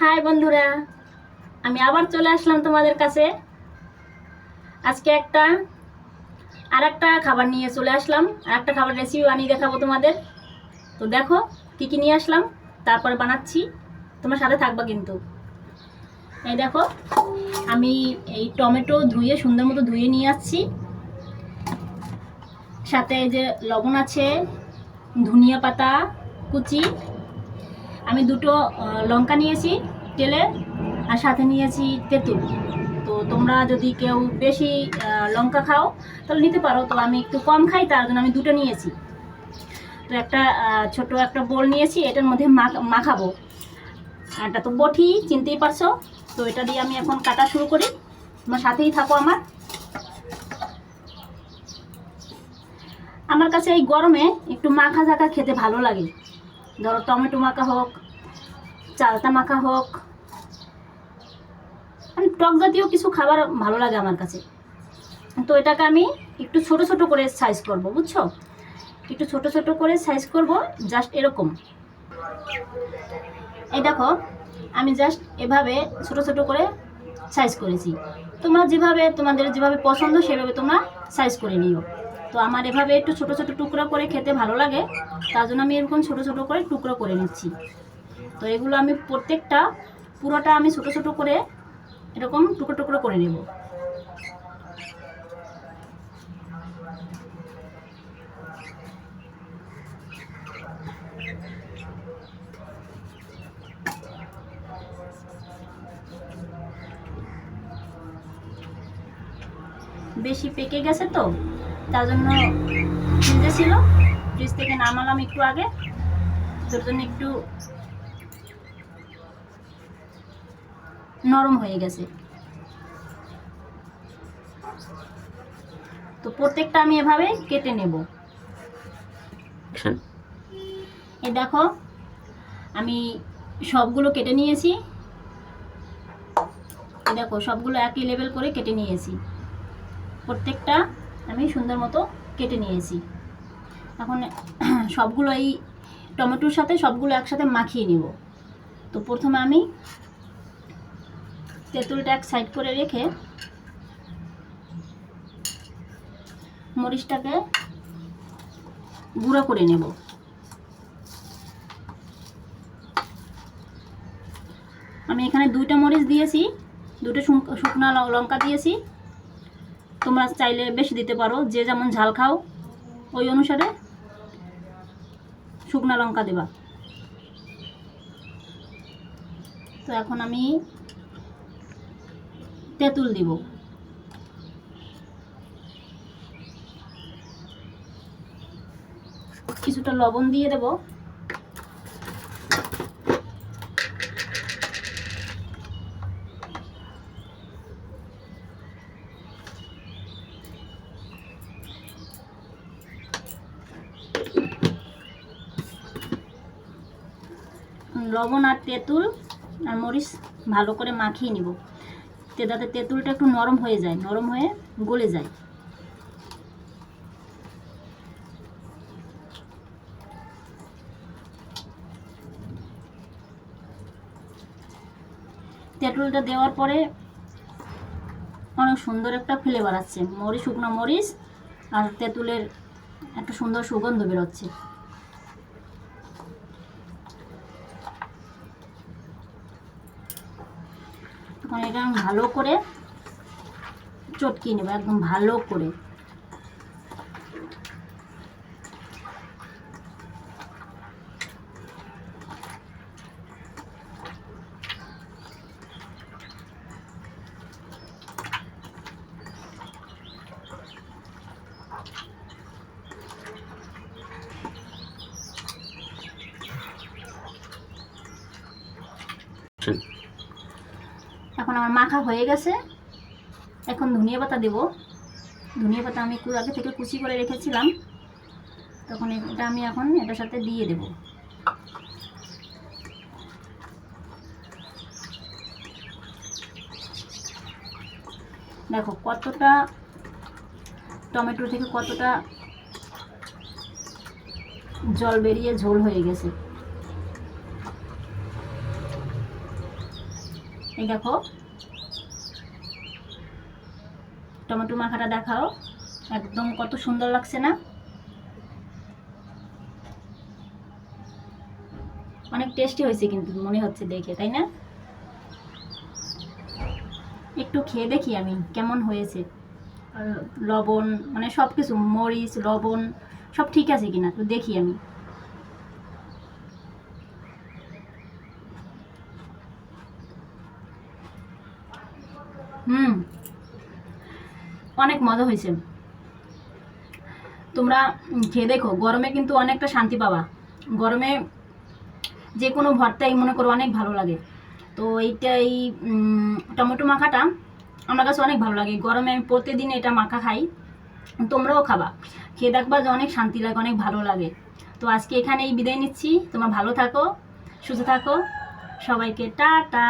High বন্ধুরা, আমি আবার চলে আসলাম তোমাদের কাছে। আজকে একটা আর একটা খাবার নিয়ে চলে আসলাম আর একটা খাবার রেসিপি বানিয়ে দেখাবো তোমাদের। তো দেখো, কী কী নিয়ে আসলাম, তারপরে বানাচ্ছি। তোমার সাথে থাকবা কিন্তু। এই দেখো, আমি এই টমেটো ধুয়ে, সুন্দর মতো ধুয়ে নিয়ে আসছি। সাথে যে লবণ আছে, ধনিয়া পাতা, কুচি। আমি দুটো লঙ্কা নিয়েছি। তেলে আর সাথে নিয়েছি তেঁতুল। তো তোমরা যদি কেউ বেশি লঙ্কা খাও, তাহলে নিতে পারো। তো আমি একটু কম খাই, তার জন্য আমি দুটো নিয়েছি। তো একটা ছোট একটা বোল নিয়েছি, এটার মধ্যে মাখ- মাখাবো। এটা তো বটি, চিনতেই পারছ? তো এটা দিয়ে আমি এখন কাটা শুরু করি। তোমার সাথেই থাকো আমার। আমার কাছে এই গরমে একটু মাখা ঝাঁকা খেতে ভালো লাগে। ধরো টমেটো মাখা হোক চালতা মাখা হোক। মানে টক জাতীয় কিছু খাবার ভালো লাগে আমার কাছে। তো এটাকে আমি একটু ছোট ছোট করে সাইজ করব, বুঝছ? একটু ছোট ছোট করে সাইজ করব জাস্ট এরকম। এই দেখো, আমি জাস্ট এভাবে ছোট ছোট করে সাইজ করেছি। তোমরা যেভাবে, তোমাদের যেভাবে পছন্দ, সেভাবে তোমরা সাইজ করে নিও। তো আমার এভাবে একটু ছোট ছোট টুকরো করে খেতে ভালো লাগে, তার জন্য আমি এরকম ছোট ছোট করে টুকরো করে নিচ্ছি। তো এগুলো আমি প্রত্যেকটা পুরোটা আমি ছোটো ছোটো করে এরকম টুকরো টুকরো করে নেব। বেশি পেকে গেছে তো, তার জন্য ফ্রিজে ছিল। ফ্রিজ থেকে নামালাম একটু আগে, তোর জন্য একটু নরম হয়ে গেছে। তো প্রত্যেকটা আমি এভাবে কেটে নেব। এ দেখো আমি সবগুলো কেটে নিয়েছি। দেখো সবগুলো একই লেভেল করে কেটে নিয়েছি। প্রত্যেকটা আমি সুন্দর মতো কেটে নিয়েছি। এখন সবগুলো এই টমেটোর সাথে সবগুলো একসাথে মাখিয়ে নিব। তো প্রথমে আমি তেঁতুলটা এক সাইড করে রেখে মরিচটাকে গুঁড়ো করে নেব। আমি এখানে দুইটা মরিচ দিয়েছি, দুটো শুক- শুকনো লঙ্কা দিয়েছি। তোমরা চাইলে বেশি দিতে পারো, যে যেমন ঝাল খাও, ওই অনুসারে শুকনো লঙ্কা দেবা। তো এখন আমি তেঁতুল দিব। কিছুটা লবণ দিয়ে দেব। লবণ আর তেঁতুল আর মরিচ ভালো করে মাখিয়ে নিব। যাতে তেঁতুলটা একটু নরম হয়ে যায়, নরম হয়ে গলে যায়। তেঁতুলটা দেওয়ার পরে অনেক সুন্দর একটা ফ্লেভার আসছে। মরিচ, শুকনো মরিচ আর তেঁতুলের একটা সুন্দর সুগন্ধ বেরোচ্ছে। তখন এটা ভালো করে চটকিয়ে নেব একদম ভালো করে। এখন আমার মাখা হয়ে গেছে। এখন ধনিয়া পাতা দেবো। ধনিয়া পাতা আমি আগে থেকে কুচি করে রেখেছিলাম। তখন এটা আমি এখন এটার সাথে দিয়ে দেব। দেখো কতটা টমেটো থেকে কতটা জল বেরিয়ে ঝোল হয়ে গেছে। এই দেখো। টমেটো মাখাটা দেখাও। একদম কত সুন্দর লাগছে না? অনেক টেস্টি হয়েছে কিন্তু, মনে হচ্ছে দেখে, তাই না? একটু খেয়ে দেখি আমি কেমন হয়েছে। লবণ মানে সব কিছু মরিচ, লবণ, সব ঠিক আছে কিনা তো দেখি আমি। হুম। অনেক মজা হয়েছে। তোমরা খেয়ে দেখো, গরমে কিন্তু অনেকটা শান্তি পাবা। গরমে যে কোনো ভর্তাই মনে করো অনেক ভালো লাগে। তো এইটা এই টমেটো মাখাটা আমার কাছে অনেক ভালো লাগে। গরমে আমি প্রতিদিন এটা মাখা খাই, তোমরাও খাবা। খেয়ে দেখবা যে অনেক শান্তি লাগে, অনেক ভালো লাগে। তো আজকে এখানেই বিদায় নিচ্ছি। তোমরা ভালো থাকো, সুস্থ থাকো। সবাইকে টাটা।